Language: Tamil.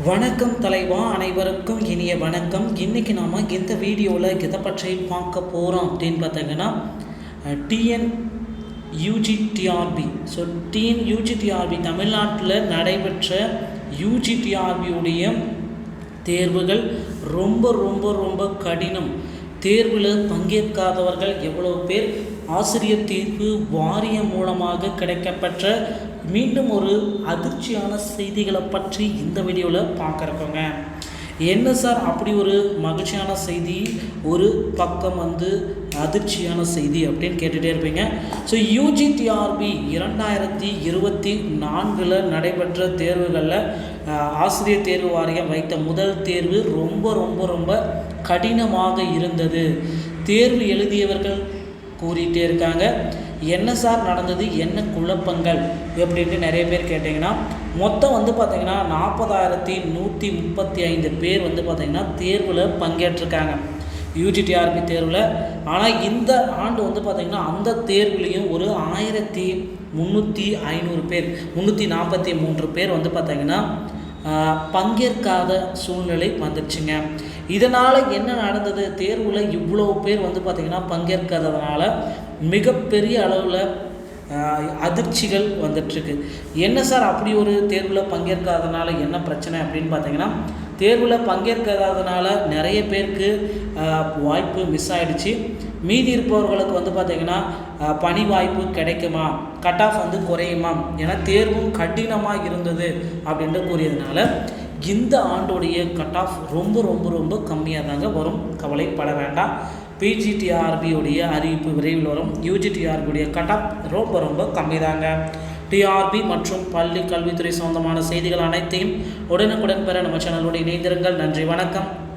வணக்கம் தலைவா அனைவருக்கும் இனிய வணக்கம். இன்றைக்கி நாம் இந்த வீடியோவில் எதை பற்றி பார்க்க போகிறோம் அப்படின்னு பார்த்தீங்கன்னா TN UGTRB so TN UGTRB தமிழ்நாட்டில் நடைபெற்ற யூஜிடிஆர்பியுடைய தேர்வுகள் ரொம்ப ரொம்ப ரொம்ப கடினம். தேர்வில் பங்கேற்காதவர்கள் எவ்வளோ பேர் ஆசிரியர் தீர்ப்பு வாரியம் மூலமாக கிடைக்கப்பெற்ற மீண்டும் ஒரு அதிர்ச்சியான செய்திகளை பற்றி இந்த வீடியோவில் பார்க்குறக்கோங்க என்ன சார் அப்படி ஒரு மகிழ்ச்சியான செய்தி ஒரு பக்கம் வந்து அதிர்ச்சியான செய்தி அப்படின்னு கேட்டுகிட்டே இருப்பீங்க. ஸோ யூஜிடிஆர்பி இரண்டாயிரத்தி இருபத்தி நான்கில் நடைபெற்ற தேர்வுகளில் ஆசிரியர் தேர்வு வாரியம் வைத்த முதல் தேர்வு ரொம்ப ரொம்ப ரொம்ப கடினமாக இருந்தது. தேர்வு எழுதியவர்கள் கூறிட்டே இருக்காங்க. என்ன சார் நடந்தது? என்ன குழப்பங்கள்? அப்படின்ட்டு நிறைய பேர் கேட்டிங்கன்னா மொத்தம் வந்து பார்த்திங்கன்னா நாற்பதாயிரத்தி நூற்றி முப்பத்தி ஐந்து பேர் வந்து பார்த்திங்கன்னா தேர்வில் பங்கேற்றிருக்காங்க. யூஜிடிஆர்பி தேர்வில். ஆனால் இந்த ஆண்டு வந்து பார்த்திங்கன்னா அந்த தேர்வுலேயும் ஒரு ஆயிரத்தி முந்நூற்றி ஐநூறு பேர் முந்நூற்றி நாற்பத்தி மூன்று பேர் வந்து பார்த்திங்கன்னா பங்கேற்காத சூழ்நிலை வந்துடுச்சுங்க. இதனால் என்ன நடந்தது? தேர்வில் இவ்வளோ பேர் வந்து பார்த்திங்கன்னா பங்கேற்காததுனால மிகப்பெரிய அளவில் அதிர்ச்சிகள் வந்துட்டுருக்கு. என்ன சார் அப்படி ஒரு தேர்வில் பங்கேற்காதனால என்ன பிரச்சனை அப்படின்னு பார்த்தீங்கன்னா தேர்வில் பங்கேற்காததுனால நிறைய பேருக்கு வாய்ப்பு மிஸ் ஆகிடுச்சு மீதி இருப்பவர்களுக்கு வந்து பார்த்திங்கன்னா பணி வாய்ப்பு கிடைக்குமா? கட் ஆஃப் வந்து குறையுமா? ஏன்னா தேர்வும் கடினமாக இருந்தது அப்படின்ட்டு கூறியதுனால இந்த ஆண்டோடைய கட் ஆஃப் ரொம்ப ரொம்ப ரொம்ப கம்மியாக தாங்க வரும். கவலைப்பட வேண்டாம். பிஜிடிஆர்பியுடைய அறிவிப்பு விரைவில் வரும். யூஜிடிஆர்பியுடைய கட் ஆஃப் ரொம்ப ரொம்ப கம்மி தாங்க டிஆர்பி மற்றும் பள்ளி கல்வித்துறை சொந்தமான செய்திகள் அனைத்தையும் உடனுக்குடன் பெற நம்ம சேனலோடு இணைந்திருங்கள். நன்றி வணக்கம்.